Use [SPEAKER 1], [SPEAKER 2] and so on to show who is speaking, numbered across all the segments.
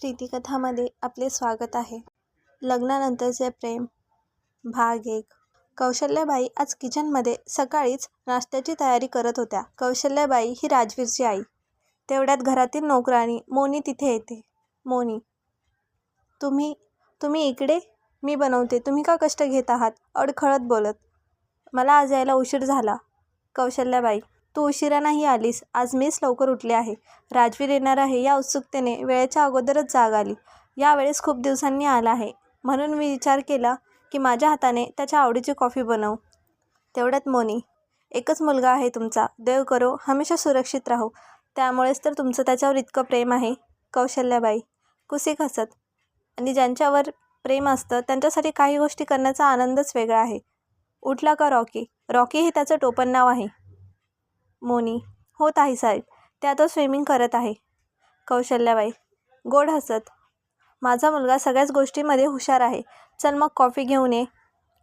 [SPEAKER 1] प्रीतिकथामध्ये आपले स्वागत आहे. लग्नानंतरचे प्रेम. भाग एक. कौशल्याबाई आज किचनमध्ये सकाळीच नाश्त्याची तयारी करत होत्या. कौशल्याबाई ही राजवीरची आई. तेवढ्यात घरातील नोकराणी मोनी तिथे येते. मोनी तुम्ही तुम्ही इकडे? मी बनवते. तुम्ही का कष्ट घेत आहात? अडखळत बोलत. मला आज यायला उशीर झाला. कौशल्याबाई तू उशिरा नाही आलीस. आज मीच लवकर उठले आहे. राजवीर येणार आहे. या उत्सुकतेने वेळेच्या अगोदरच जाग आली. यावेळेस खूप दिवसांनी आला आहे. म्हणून मी विचार केला की माझ्या हाताने त्याच्या आवडीची कॉफी बनवू. तेवढ्यात मोनी एकच मुलगा आहे तुमचा. देव करो हमेशा सुरक्षित राहू. त्यामुळेच तर तुमचं त्याच्यावर इतकं प्रेम आहे. कौशल्याबाई कुसिक हसत. आणि ज्यांच्यावर प्रेम असतं त्यांच्यासाठी काही गोष्टी करण्याचा आनंदच वेगळा आहे. उठला का रॉकी? रॉकी हे त्याचं टोपण नाव आहे. मोनी होत आहे साहेब. त्या आता स्विमिंग करत आहे. कौशल्याबाई गोड हसत. माझा मुलगा सगळ्याच गोष्टीमध्ये हुशार आहे. चल मग कॉफी घेऊन ये.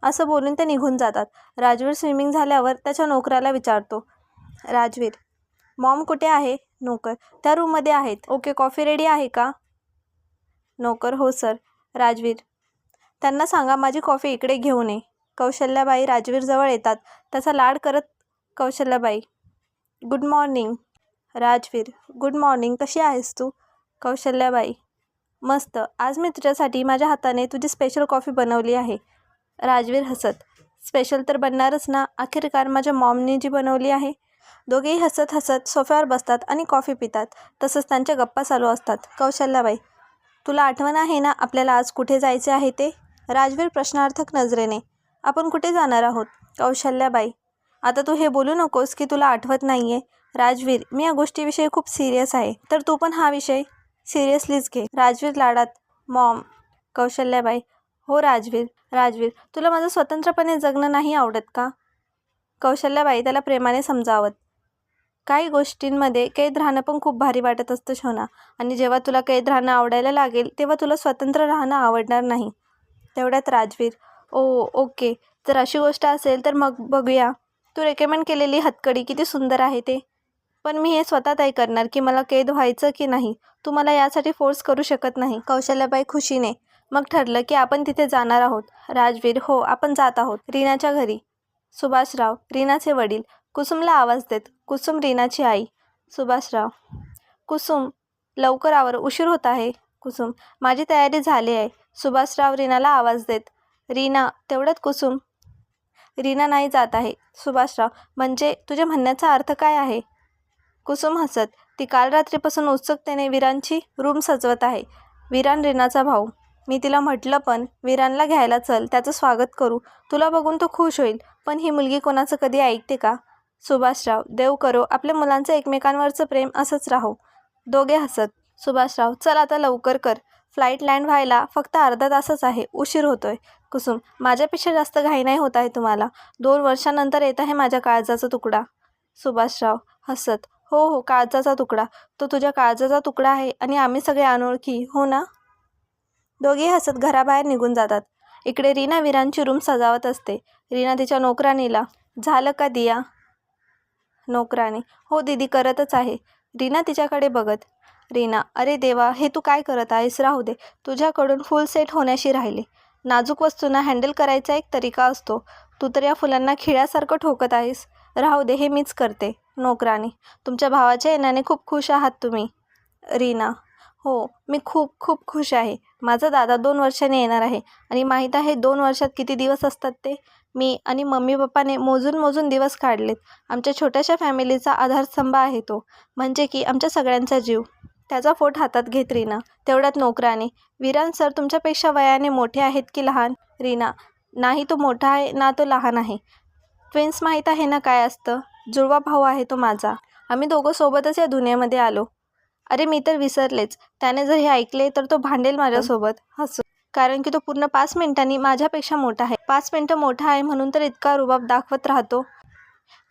[SPEAKER 1] असं बोलून ते निघून जातात. राजवीर स्विमिंग झाल्यावर त्याच्या नोकराला विचारतो. राजवीर मॉम कुठे आहे? नोकर त्या रूममध्ये आहेत. ओके कॉफी रेडी आहे का? नोकर हो सर राजवीर त्यांना सांगा माझी कॉफी इकडे घेऊन ये. कौशल्याबाई राजवीरजवळ येतात. त्याचा लाड करत Kaushalyabai good morning Rajveer good morning कशी आहेस तू? कौशल्याबाई. मस्त. आज मी तुझ्यासाठी माझ्या हाताने तुझी स्पेशल कॉफी बनवली आहे. राजवीर हसत. स्पेशल तर बनणारच ना? अखेरकार माझ्या मॉमने जी बनवली आहे. दोघेही हसत हसत सोफ्यावर बसतात आणि कॉफी पितात. तसंच त्यांच्या गप्पा चालू असतात. कौशल्याबाई तुला आठवण आहे ना आपल्याला आज कुठे जायचे आहे ते? राजवीर प्रश्नार्थक नजरेने. आपण कुठे जाणार आहोत? कौशल्याबाई आता तू हे बोलू नकोस की तुला आठवत नाही आहे राजवीर मी या गोष्टीविषयी खूप सिरियस आहे. तर तू पण हा विषय सिरियसलीच घे. राजवीर लाडात. मॉम कौशल्याबाई. हो राजवीर राजवीर तुला माझं स्वतंत्रपणे जगणं नाही आवडत का? कौशल्याबाई त्याला प्रेमाने समजावत. काही गोष्टींमध्ये कैद राहणं पण खूप भारी वाटत असतं शोना. आणि जेव्हा तुला कैद राहणं आवडायला लागेल तेव्हा तुला स्वतंत्र राहणं आवडणार नाही. तेवढ्यात राजवीर ओ ओके. जर अशी गोष्ट असेल तर मग बघूया. तू रेकमेंड केलेली हतकडी किती सुंदर आहे ते. पण मी हे स्वतः तय करणार की मला कैद व्हायचं की नाही. तू मला यासाठी फोर्स करू शकत नाही. कौशल्याबाई खुशीने. मग ठरलं की आपण तिथे जाणार आहोत. राजवीर हो आपण जात आहोत. रीनाच्या घरी. सुभाषराव रीनाचे वडील. कुसुमला आवाज देत कुसुम रीनाची आई. सुभाषराव कुसुम लवकर आवर उशीर होत आहे. कुसुम माझी तयारी झाली आहे. सुभाषराव रीनाला आवाज देत रीना तेवढ्यात कुसुम रीना नाही जात आहे. सुभाषराव म्हणजे तुझ्या म्हणण्याचा अर्थ काय आहे? कुसुम हसत ती काल रात्रीपासून उत्सुकतेने विरांची रूम सजवत आहे. विरान रीनाचा भाऊ. मी तिला म्हटलं पण विरानला घ्यायला चल त्याचं स्वागत करू. तुला बघून तो खुश होईल पण ही मुलगी कोणाचं कधी ऐकते का? सुभाषराव देव करो आपल्या मुलांचं एकमेकांवरचं प्रेम असंच राहो. दोघे हसत. सुभाषराव चल आता लवकर कर. फ्लाईट लँड व्हायला फक्त अर्धा तासच आहे. उशीर होतोय. कुसुम माझ्यापेक्षा जास्त घाई नाही होत आहे तुम्हाला. दोन वर्षानंतर येत आहे माझ्या काळजाचा तुकडा. सुभाषराव हसत हो हो काळजाचा तुकडा. तो तुझ्या काळजाचा तुकडा आहे आणि आम्ही सगळे अनोळखी हो ना? दोघे हसत घराबाहेर निघून जातात. इकडे रीना वीरांची रूम सजावत असते. रीना तिच्या नोकराणीला झालं का दिया? नोकराने हो दीदी करतच आहे. रीना तिच्याकडे बघत रीना अरे देवा हे तू काय करत आहेस? राहू दे. तुझ्याकडून फुल सेट होण्याशी राहिले. नाजूक वस्तूंना हँडल करायचा एक तरीका असतो. तू तर या फुलांना खिळ्यासारखं ठोकत आहेस. राहू दे हे मीच करते. नोकराने तुमच्या भावाच्या येण्याने खूप खुश आहात तुम्ही. रीना हो मी खूप खूप खुश आहे. माझा दादा दोन वर्षाने येणार आहे. आणि माहीत आहे दोन वर्षात किती दिवस असतात ते? मी आणि मम्मी पप्पाने मोजून मोजून दिवस काढलेत. आमच्या छोट्याशा फॅमिलीचा आधारस्तंभ आहे तो. म्हणजे की आमच्या सगळ्यांचा जीव. त्याचा फोट हातात घेत रीना. तेवढ्यात नोकराने विरान सर तुमच्यापेक्षा वयाने मोठे आहेत की लहान? रीना नाही तो मोठा आहे ना तो लहान आहे. ट्विन्स माहीत आहे ना काय असतं? जुळवा भाऊ आहे तो माझा. आम्ही दोघं सोबतच या दुनियेमध्ये आलो. अरे मी तर विसरलेच. त्याने जर हे ऐकले तर तो भांडेल माझ्यासोबत. हसू. कारण की तो पूर्ण पाच मिनिटांनी माझ्यापेक्षा मोठा आहे. पाच मिनटं मोठा आहे म्हणून तर इतका रुबाब दाखवत राहतो.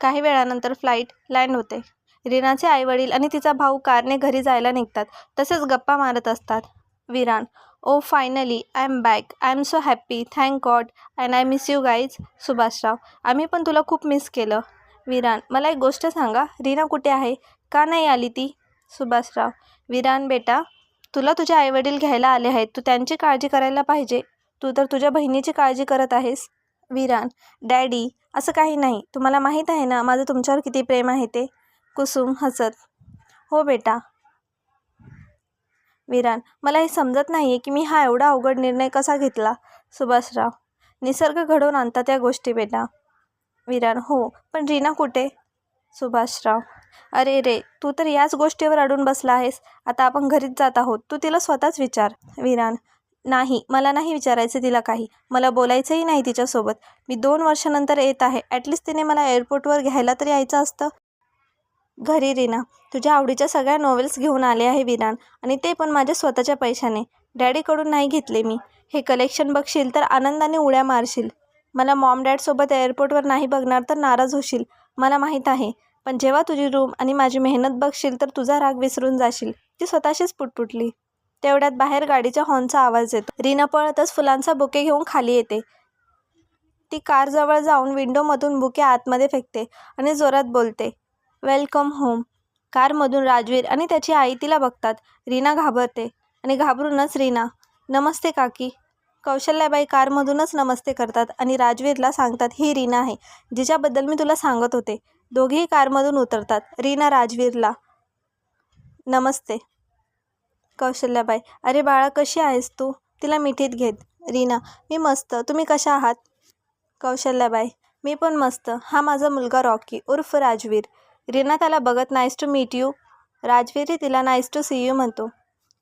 [SPEAKER 1] काही वेळानंतर फ्लाईट लँड होते. रीनाचे आईवडील आणि तिचा भाऊ कारने घरी जायला निघतात. तसेच गप्पा मारत असतात. Viraan oh finally I am back. I am so happy. Thank God. And I miss you guys. Subhashrao आम्ही पण तुला खूप मिस केलं. विरान मला एक गोष्ट सांगा. रीना कुठे आहे? का नाही आली ती? सुभाषराव विरान बेटा तुला तुझे आईवडील घ्यायला आले आहेत. तू त्यांची काळजी करायला पाहिजे. तू तर तुझ्या बहिणीची काळजी करत आहेस. विरान डॅडी असं काही नाही. तुम्हाला माहीत आहे ना माझं तुमच्यावर किती प्रेम आहे ते? कुसुम हसत हो बेटा. विरान मला हे समजत नाही आहे की मी हा एवढा अवघड निर्णय कसा घेतला. सुभाषराव निसर्ग घडवून आणतात त्या गोष्टी बेटा. विरान हो पण रीना कुठे? सुभाषराव. अरे रे तू तर याच गोष्टीवर अडून बसला आहेस. आता आपण घरीच जात आहोत. तू तिला स्वतःच विचार. विरान नाही मला नाही विचारायचं तिला काही. मला बोलायचंही नाही तिच्यासोबत. मी दोन वर्षानंतर येत आहे. ॲटलिस्ट तिने मला एअरपोर्टवर घ्यायला तरी यायचं असतं. घरी रीना. तुझ्या आवडीच्या सगळ्या नॉवेल्स घेऊन आले आहे विरान आणि ते पण माझ्या स्वतःच्या पैशाने. डॅडीकडून नाही घेतले मी. हे कलेक्शन बघशील तर आनंदाने उड्या मारशील. मला मॉम डॅडसोबत एअरपोर्टवर नाही बघणार तर नाराज होशील. मला माहीत आहे. पण जेव्हा तुझी रूम आणि माझी मेहनत बघशील तर तुझा राग विसरून जाशील. ती स्वतःशीच पुटपुटली. तेवढ्यात बाहेर गाडीच्या हॉर्नचा आवाज येतो. रीना पळतच फुलांचा बुके घेऊन खाली येते. ती कारजवळ जाऊन विंडोमधून बुके आतमध्ये फेकते आणि जोरात बोलते वेलकम होम. कारमधून राजवीर आणि त्याची आई तिला बघतात. रीना घाबरते आणि घाबरूनच रीना नमस्ते काकी. कौशल्याबाई कारमधूनच नमस्ते करतात आणि राजवीरला सांगतात ही रीना आहे जिच्याबद्दल मी तुला सांगत होते. दोघेही कारमधून उतरतात रीना राजवीरला. नमस्ते. कौशल्याबाई अरे बाळा कशी आहेस तू? तिला मिठीत घेत. रीना मी मस्त. तुम्ही कशा आहात? कौशल्याबाई मी पण मस्त. हा माझा मुलगा रॉकी उर्फ राजवीर. रीना त्याला बघत नाईस टू मीट यू राजवीरही तिला नाईस टू सी यू म्हणतो.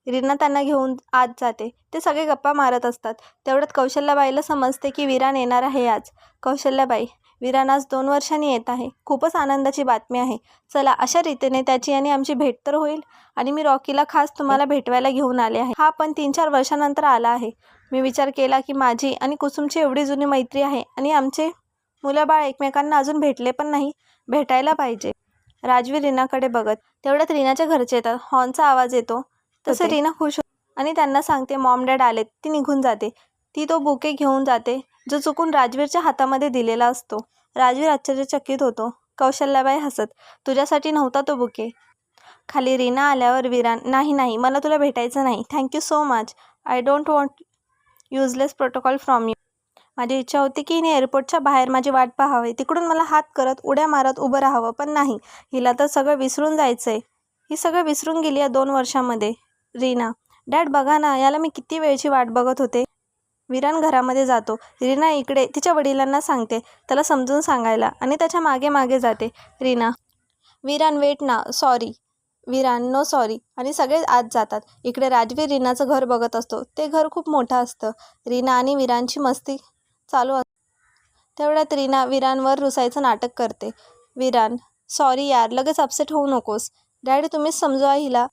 [SPEAKER 1] रीना त्यांना घेऊन आत जाते. ते सगळे गप्पा मारत असतात. तेवढ्यात कौशल्याबाईला समजते की विरान येणार आहे आज. कौशल्याबाई विरान आज दोन वर्षांनी येत आहे. खूपच आनंदाची बातमी आहे. चला अशा रीतीने त्याची आणि आमची भेट तर होईल. आणि मी रॉकीला खास तुम्हाला भेटवायला घेऊन आले आहे. हा पण तीन चार वर्षानंतर आला आहे. मी विचार केला की माझी आणि कुसुमची एवढी जुनी मैत्री आहे आणि आमचे मुलं बाळ एकमेकांना अजून भेटले पण नाही. भेटायला पाहिजे. राजवीर रीनाकडे बघत तेवढ्यात रीनाच्या घरचे येतात. हॉर्नचा आवाज येतो. तसे. रीना खुश होते आणि त्यांना सांगते मॉम डॅड आलेत. ती निघून जाते. ती तो बुके घेऊन जाते जो चुकून राजवीरच्या हातामध्ये दिलेला असतो. राजवीर आश्चर्यचकित होतो. कौशल्याबाई हसत तुझ्यासाठी नव्हता तो बुके. खाली रीना आल्यावर विरान नाही नाही मला तुला भेटायचं नाही. Thank you so much. I don't want useless protocol from you. माझी इच्छा होती की हिने एअरपोर्टच्या बाहेर माझी वाट पाहावी. तिकडून मला हात करत उड्या मारत उभं राहावं पण नाही. हिला तर सगळं विसरून जायचं आहे ही सगळं विसरून गेली या दोन वर्षामध्ये. रीना. डॅड बघा ना याला मी किती वेळची वाट बघत होते. विरान घरामध्ये जातो. रीना इकडे तिच्या वडिलांना सांगते. त्याला समजून सांगायला आणि त्याच्यामागे मागे जाते. रीना. विरान वेट ना सॉरी. Viraan no sorry. आणि सगळे आत जातात. इकडे राजवीर रीनाचं घर बघत असतो. ते घर खूप मोठं असतं. रीना आणि विरानची मस्ती चालू असते तेवढ्यात रीना विरानवर रुसायचं नाटक करते. विरान सॉरी यार लगेच अपसेट होऊ नकोस. डॅडी तुम्हीच समजवा हिला.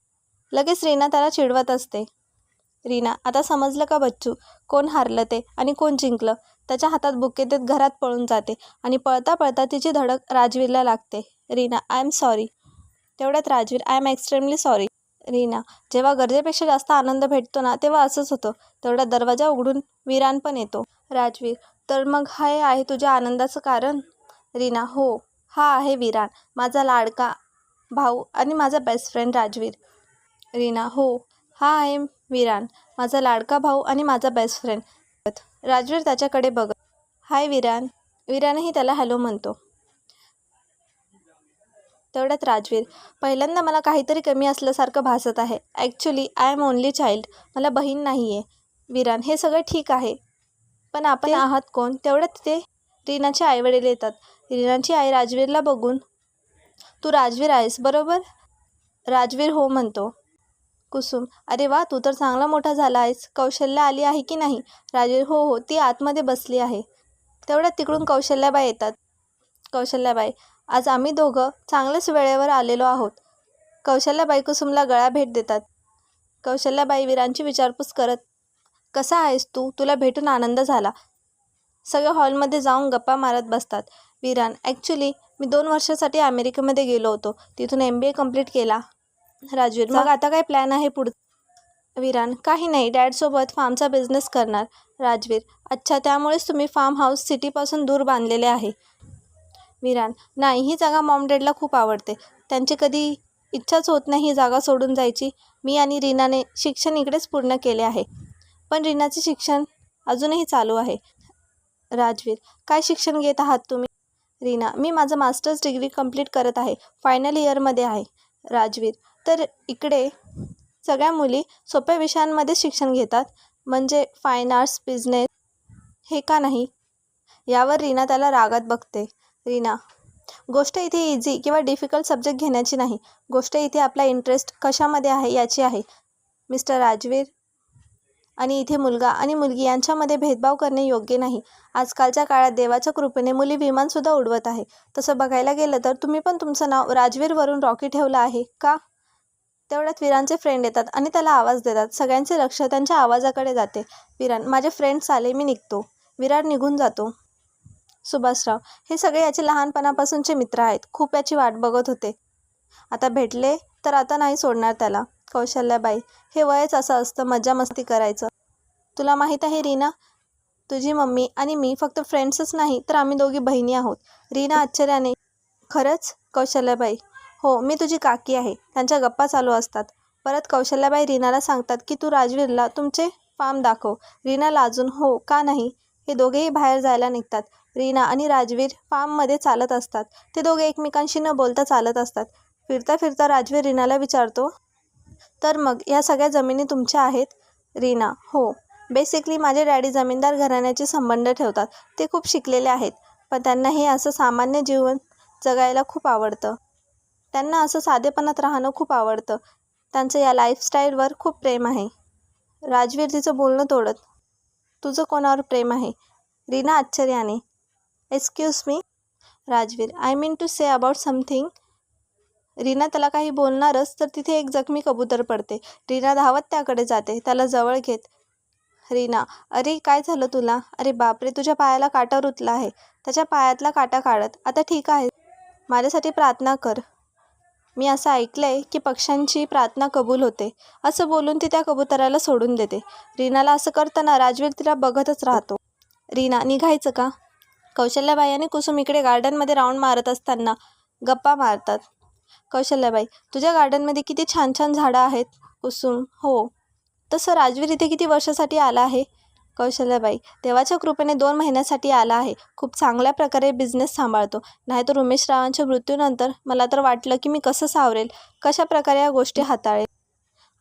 [SPEAKER 1] लगेच रीना त्याला चिडवत असते. रीना आता समजलं का बच्चू? कोण हारलं ते आणि कोण जिंकलं? त्याच्या हातात बुके देत घरात पळून जाते आणि पळता पळता तिची धडक राजवीरला लागते. रीना आय एम सॉरी तेवढ्यात Rajveer I am extremely sorry Reena जेव्हा गरजेपेक्षा जास्त आनंद भेटतो ना तेव्हा असंच होतं. तेवढा दरवाजा उघडून विरान पण येतो. राजवीर. तर मग हे आहे तुझ्या आनंदाचं कारण? रीना हो हा आहे विरान माझा लाडका भाऊ आणि माझा बेस्ट फ्रेंड राजवीर. रीना हो हा आहे विरान माझा लाडका भाऊ आणि माझा बेस्ट फ्रेंड राजवीर त्याच्याकडे बघत हाय विरान विरानही त्याला हॅलो म्हणतो. तेवढ्यात राजवीर पहिल्यांदा मला काहीतरी कमी असल्यासारखं भासत आहे. Actually I am only child मला बहीण नाही आहे विरान हे सगळं ठीक आहे. पण आपण आहात कोण? तेवढ्यात ते रीनाचे आईवडील येतात. रीनाची आई राजवीरला बघून तू राजवीर आहेस बरोबर? राजवीर हो म्हणतो. कुसुम अरे वा तू तर चांगला मोठा झाला आहेस. कौशल्या आली आहे की नाही? राजवीर हो हो ती आतमध्ये बसली आहे. तेवढ्यात तिकडून कौशल्याबाई येतात. कौशल्याबाई आज आम्ही दोघं चांगल्याच वेळेवर आलेलो आहोत. कौशल्याबाई कुसुमला गळा भेट देतात. कौशल्याबाई वीरांची विचारपूस करत कसा आहेस तू? तुला भेटून आनंद झाला. सगळे हॉलमध्ये जाऊन गप्पा मारत बसतात. विरान ॲक्च्युली मी दोन वर्षासाठी अमेरिकेमध्ये गेलो होतो. तिथून एम बी ए कंप्लीट केला. राजवीर मग? आता काय प्लॅन आहे पुढ विरान काही नाही. डॅडसोबत फार्मचा बिझनेस करणार. राजवीर अच्छा त्यामुळेच तुम्ही फार्म हाऊस सिटीपासून दूर बांधलेले आहे. विरान नाही ही जागा मॉम डॅडला खूप आवडते. त्यांचे कधी इच्छाच होत नाही ही जागा सोडून जायची. मी आणि रीनाने शिक्षण इकडेच पूर्ण केले आहे. पण रीनाचे शिक्षण अजूनही चालू आहे. राजवीर काय शिक्षण घेत आहात तुम्ही? रीना मी माझं मास्टर्स डिग्री कंप्लीट करत आहे. फायनल इयरमध्ये आहे. राजवीर तर इकडे सगळ्या मुली सोप्या विषयांमध्ये शिक्षण घेतात. म्हणजे फाईन आर्ट्स बिझनेस हे का नाही? यावर रीना त्याला रागात बघते. रीना गोष्ट इथे इझी किंवा डिफिकल्ट सब्जेक्ट घेण्याची नाही. गोष्ट इथे आपला इंटरेस्ट कशामध्ये आहे याची आहे. मिस्टर राजवीर आणि इथे मुलगा आणि मुलगी यांच्यामध्ये भेदभाव करणे योग्य नाही. आजकालच्या काळात देवाच्या कृपेने मुली विमानसुद्धा उडवत आहे तसं बघायला गेलं तर तुम्ही पण तुमचं नाव राजवीरवरून रॉकी ठेवलं आहे का? तेवढ्यात वीरांचे फ्रेंड येतात आणि त्याला आवाज देतात. सगळ्यांचे लक्ष त्यांच्या आवाजाकडे जाते. विरान माझे फ्रेंड्स आले मी निघतो. विराट निघून जातो. सुभाषराव हे सगळे याचे लहानपणापासूनचे मित्र आहेत. खूप याची वाट बघत होते. आता भेटले तर आता नाही सोडणार त्याला. कौशल्याबाई हे वयच असं असतं. मजा मस्ती करायचं. तुला माहीत आहे रीना? तुझी मम्मी आणि मी फक्त फ्रेंड्सच नाही तर आम्ही दोघी बहिणी आहोत. रीना आश्चर्याने खरंच? कौशल्याबाई. हो मी तुझी काकी आहे. त्यांच्या गप्पा चालू असतात. परत कौशल्याबाई रीनाला सांगतात की तू राजवीरला तुमचे फार्म दाखव. रीना लाजून हो का नाही? हे दोघेही बाहेर जायला निघतात. रीना आणि राजवीर फार्ममध्ये चालत असतात. ते दोघे एकमेकांशी न बोलता चालत असतात. फिरता फिरता राजवीर रीनाला विचारतो तर मग या सगळ्या जमिनी तुमच्या आहेत? रीना हो. बेसिकली माझे डॅडी जमीनदार घराण्याचे संबंध ठेवतात. ते खूप शिकलेले आहेत. पण त्यांना हे असं सामान्य जीवन जगायला खूप आवडतं. त्यांना असं साधेपणात राहणं खूप आवडतं. त्यांचं या लाईफस्टाईलवर खूप प्रेम आहे. राजवीर तिचं बोलणं तोडत. तुझं कोणावर प्रेम आहे? Reena आश्चर्याने. Excuse me Rajveer. I mean to say about something Reena त्याला काही बोलणारच तर तिथे एक जखमी कबूतर पडते. रीना धावत त्याकडे जाते. त्याला जवळ घेत. रीना अरे काय झालं तुला? अरे बापरे तुझ्या पायाला काटा रुतला आहे. त्याच्या पायातला काटा काढत आता ठीक आहे. माझ्यासाठी प्रार्थना कर. मी असं ऐकलं आहे की पक्ष्यांची प्रार्थना कबूल होते. असं बोलून ती त्या कबुतराला सोडून देते. रीनाला असं करताना राजवीर तिला बघतच राहतो. रीना निघायचं का? कौशल्याबाई आणि कुसुम इकडे गार्डनमध्ये राऊंड मारत असताना गप्पा मारतात. कौशल्याबाई तुझ्या गार्डनमध्ये किती छान छान झाडं आहेत? कुसुम हो. तसं राजवीर इथे किती वर्षासाठी आला आहे? कौशल्याबाई देवाच्या कृपेने दोन महिन्यासाठी आला आहे. खूप चांगल्या प्रकारे बिझनेस सांभाळतो. नाहीतर उमेश रावांच्या मृत्यूनंतर मला तर वाटलं की मी कसं सावरेल? कशा प्रकारे या गोष्टी हाताळेल?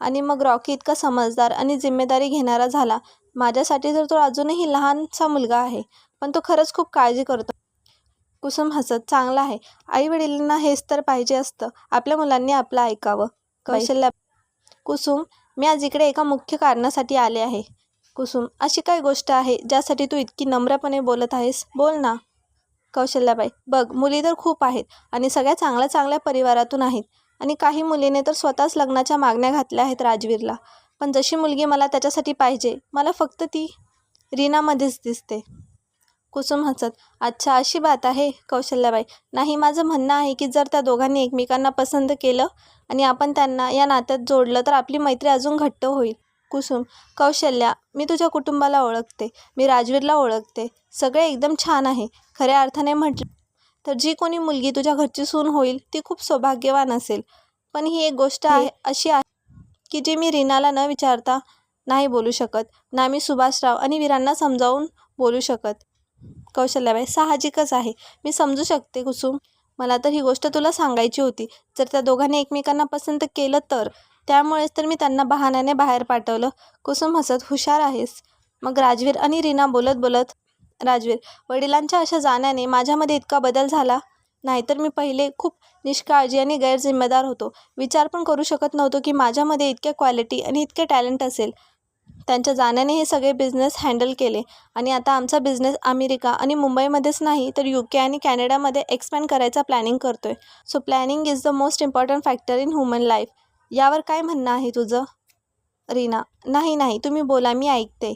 [SPEAKER 1] आणि मग रॉकी इतका समजदार आणि जिम्मेदारी घेणारा झाला. माझ्यासाठी तर तो अजूनही लहानसा मुलगा आहे पण तो खरंच खूप काळजी करतो. कुसुम हसत चांगला आहे. आई वडिलांना हेच तर पाहिजे असतं. आपल्या मुलांनी आपलं ऐकावं. कौशल्या कुसुम मी आज इकडे एका मुख्य कारणासाठी आले आहे. कुसुम अशी काय गोष्ट आहे ज्यासाठी तू इतकी नम्रपणे बोलत आहेस? बोल ना. कौशल्याबाई बघ मुली तर खूप आहेत आणि सगळ्या चांगल्या चांगल्या परिवारातून आहेत आणि काही मुलीने तर स्वतःच लग्नाच्या मागण्या घातल्या आहेत राजवीरला. पण जशी मुलगी मला त्याच्यासाठी पाहिजे मला फक्त ती रीनामध्येच दिसते. कुसुम हसत अच्छा अशी बात आहे कौशल्याबाई. नाही माझं म्हणणं आहे की जर त्या दोघांनी एकमेकांना पसंत केलं आणि आपण त्यांना या नात्यात जोडलं तर आपली मैत्री अजून घट्ट होईल. कुसुम कौशल्या मी तुझ्या कुटुंबाला ओळखते. मी राजवीरला ओळखते. सगळे एकदम छान आहे. खऱ्या अर्थाने म्हटलं तर जी कोणी मुलगी तुझ्या घरची सून होईल ती खूप सौभाग्यवान असेल. पण ही एक गोष्ट आहे अशी आहे की जी मी रीनाला न विचारता नाही बोलू शकत. ना मी सुभाषराव आणि वीरांना समजावून बोलू शकत. कौशल्याबाई साहजिकच आहे. मी समजू शकते कुसुम. मला तर ही गोष्ट तुला सांगायची होती. जर त्या दोघांनी एकमेकांना पसंत केलं तर. त्यामुळेच तर मी त्यांना बहाण्याने बाहेर पाठवलं. कुसुम हसत हुशार आहेस. मग राजवीर आणि रीना बोलत बोलत राजवीर वडिलांच्या अशा जाण्याने माझ्यामध्ये इतका बदल झाला? नाहीतर मी पहिले खूप निष्काळजी आणि गैरजिम्मेदार होतो. विचार पण करू शकत नव्हतो की माझ्यामध्ये इतक्या क्वालिटी आणि इतके टॅलेंट असेल. त्यांच्या जाण्याने हे सगळे बिझनेस हँडल केले. आणि आता आमचा बिझनेस अमेरिका आणि मुंबईमध्येच नाही तर यू के आणि कॅनडामध्ये एक्सपॅन्ड करायचा प्लॅनिंग करतो आहे so planning is the most important factor in human life यावर काय म्हणणं आहे तुझं? रीना नाही नाही तुम्ही बोला मी ऐकते.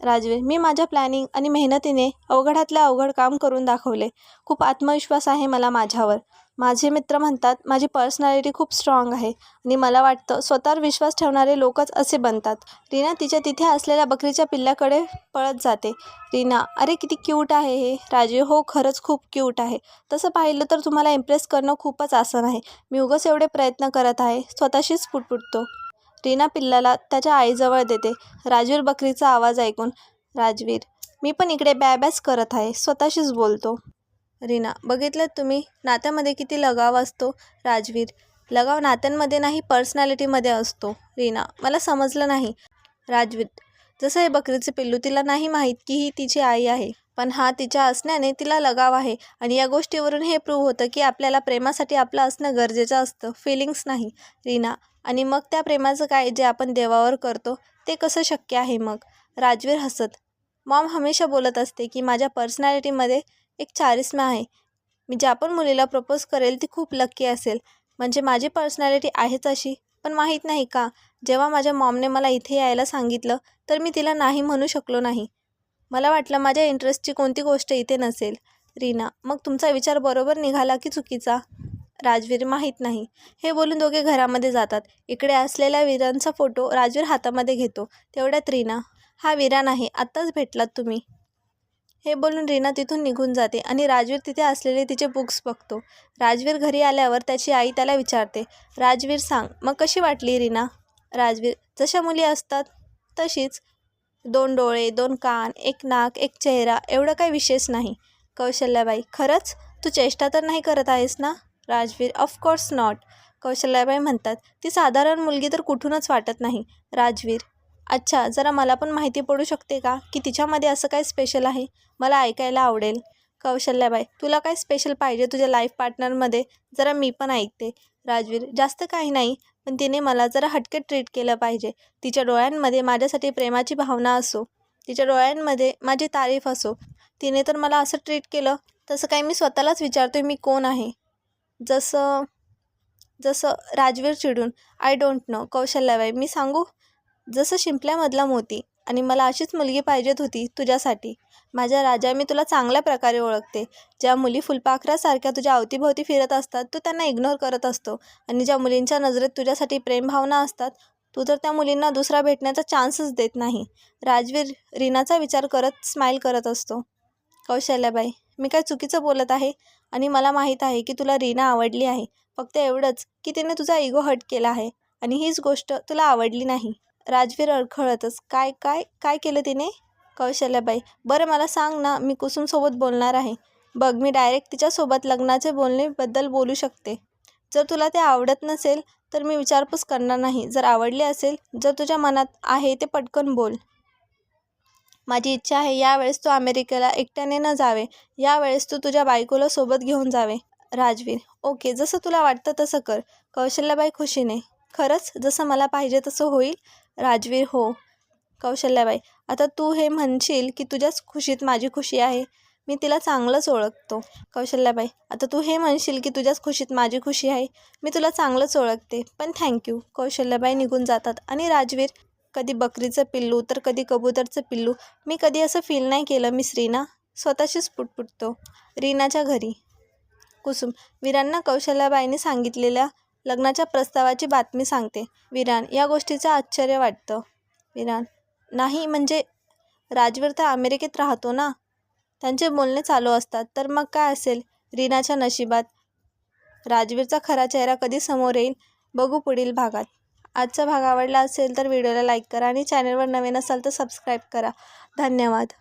[SPEAKER 1] राजवीर मी माझ्या प्लॅनिंग आणि मेहनतीने अवघडातल्या अवघड काम करून दाखवले. खूप आत्मविश्वास आहे मला माझ्यावर. माझे मित्र म्हणतात माझी पर्सनॅलिटी खूप स्ट्रॉंग आहे. आणि मला वाटतं स्वतःवर विश्वास ठेवणारे लोकच असे बनतात. रीना तिच्या तिथे असलेल्या बकरीच्या पिल्ल्याकडे पळत जाते. रीना अरे किती क्यूट आहे हे. राजे हो खरंच खूप क्यूट आहे. तसं पाहिलं तर तुम्हाला इम्प्रेस करणं खूपच आसन आहे. मी उगाच एवढे प्रयत्न करत आहे. स्वतःशीच पुटपुटतो. रीना पिल्लाला त्याच्या आईजवळ देते. राजवीर बकरीचा आवाज ऐकून राजवीर मी पण इकडे बॅबॅस करत आहे. स्वतःशीच बोलतो. रीना बघितलं तुम्ही? नात्यामध्ये किती लगाव असतो? राजवीर लगाव नात्यांमध्ये नाही पर्सनॅलिटीमध्ये असतो. रीना मला समजलं नाही. राजवीर जसं हे बकरीचे पिल्लू तिला नाही माहीत की ही तिची आई आहे. पण हा तिच्या असण्याने तिला लगाव आहे. आणि या गोष्टीवरून हे प्रूव्ह होतं की आपल्याला प्रेमासाठी आपलं असणं गरजेचं असतं. फिलिंग्स नाही. रीना आणि मग त्या प्रेमाचं काय जे आपण देवावर करतो ते कसं शक्य आहे मग? राजवीर हसत. मॉम हमेशा बोलत असते की माझ्या पर्सनॅलिटीमध्ये एक चारिस्मा आहे. मी ज्या पण मुलीला प्रपोज करेल ती खूप लक्की असेल. म्हणजे माझी पर्सनॅलिटी आहेच अशी पण माहीत नाही का? जेव्हा माझ्या मॉमने मला इथे यायला सांगितलं तर मी तिला नाही म्हणू शकलो नाही. मला वाटलं माझ्या इंटरेस्टची कोणती गोष्ट इथे नसेल. रीना मग तुमचा विचार बरोबर निघाला की चुकीचा? राजवीर माहीत नाही. हे बोलून दोघे घरामध्ये जातात. इकडे असलेल्या वीरांचा फोटो राजवीर हातामध्ये घेतो. तेवढ्यात रीना हा वीरा नाही आत्ताच भेटलात तुम्ही. हे बोलून रीना तिथून निघून जाते आणि राजवीर तिथे असलेले तिचे बुक्स बघतो. राजवीर घरी आल्यावर त्याची आई त्याला विचारते राजवीर सांग मग कशी वाटली रीना? राजवीर जशा मुली असतात तशीच. दोन डोळे दोन कान एक नाक एक चेहरा एवढं काही विशेष नाही. कौशल्याबाई खरंच? तू चेष्टा तर नाही करत आहेस ना? राजवीर ऑफकोर्स नॉट कौशल्याबाई म्हणतात ती साधारण मुलगी तर कुठूनच वाटत नाही. राजवीर अच्छा जरा मला पण माहिती पडू शकते का? की तिच्यामध्ये असं काय स्पेशल आहे? मला ऐकायला आवडेल. कौशल्याबाई तुला काय स्पेशल पाहिजे तुझ्या लाईफ पार्टनरमध्ये जरा मी पण ऐकते. राजवीर जास्त काही नाही पण तिने मला जरा हटके ट्रीट केलं पाहिजे. तिच्या डोळ्यांमध्ये माझ्यासाठी प्रेमाची भावना असो. तिच्या डोळ्यांमध्ये माझी तारीफ असो. तिने तर मला असं ट्रीट केलं तसं काही मी स्वतःलाच विचारतोय मी कोण आहे? जसं जसं राजवीर चिडून आय डोंट नो कौशल्याबाई मी सांगू? जसं शिंपल्यामधला मोती आणि मला अशीच मुलगी पाहिजेत होती तुझ्यासाठी. माझ्या राजा मी तुला चांगल्या प्रकारे ओळखते. ज्या मुली फुलपाखरासारख्या तुझ्या अवतीभोवती फिरत असतात तू त्यांना इग्नोर करत असतो. आणि ज्या मुलींच्या नजरेत तुझ्यासाठी प्रेमभावना असतात तू तर त्या मुलींना दुसरा भेटण्याचा चान्सच देत नाही. राजवीर रीनाचा विचार करत स्माईल करत असतो. कौशल्याबाई मी काय चुकीचं बोलत आहे? आणि मला माहीत आहे की तुला रीना आवडली आहे. फक्त एवढंच की तिने तुझा इगो हट केला आहे. आणि हीच गोष्ट तुला आवडली नाही. राजवीर अडखळतच. काय काय काय केलं तिने? कौशल्याबाई बरं मला सांग ना मी कुसुमसोबत बोलणार आहे. बघ मी डायरेक्ट तिच्यासोबत लग्नाचे बोलणेबद्दल बोलू शकते. जर तुला ते आवडत नसेल तर मी विचारपूस करणार नाही. जर आवडले असेल जर तुझ्या मनात आहे ते पटकन बोल. माझी इच्छा आहे यावेळेस तू अमेरिकेला एकट्याने न जावे. यावेळेस तू तुझ्या बायकोला सोबत घेऊन जावे. राजवीर ओके जसं तुला वाटतं तसं कर. कौशल्याबाई खुशीने खरंच जसं मला पाहिजे तसं होईल? राजवीर हो. कौशल्याबाई आता तू हे म्हणशील की तुझ्याच खुशीत माझी खुशी आहे. मी तिला चांगलंच ओळखतो. कौशल्याबाई आता तू हे म्हणशील की तुझ्याच खुशीत माझी खुशी आहे. मी तुला चांगलंच ओळखते पण थँक्यू कौशल्याबाई निघून जातात आणि राजवीर कधी बकरीचं पिल्लू तर कधी कबूतरचं पिल्लू. मी कधी असं फील नाही केलं मी श्रीना स्वतःशीच पुटपुटतो. रीनाच्या घरी. कुसुम वीरांना कौशल्याबाईंनी सांगितलेल्या लग्नाच्या प्रस्तावाची बातमी सांगते. विरान या गोष्टीचं आश्चर्य वाटतं. विरान नाही म्हणजे राजवीर तर अमेरिकेत राहतो ना? त्यांचे बोलणे चालू असतात. तर मग काय असेल? रीनाच्या नशिबात राजवीरचा खरा चेहरा कधी समोर येईल? बघू पुढील भागात. आजचा भाग आवडला असेल तर व्हिडिओला लाईक करा आणि चॅनलवर नवीन असाल तर सबस्क्राईब करा. धन्यवाद.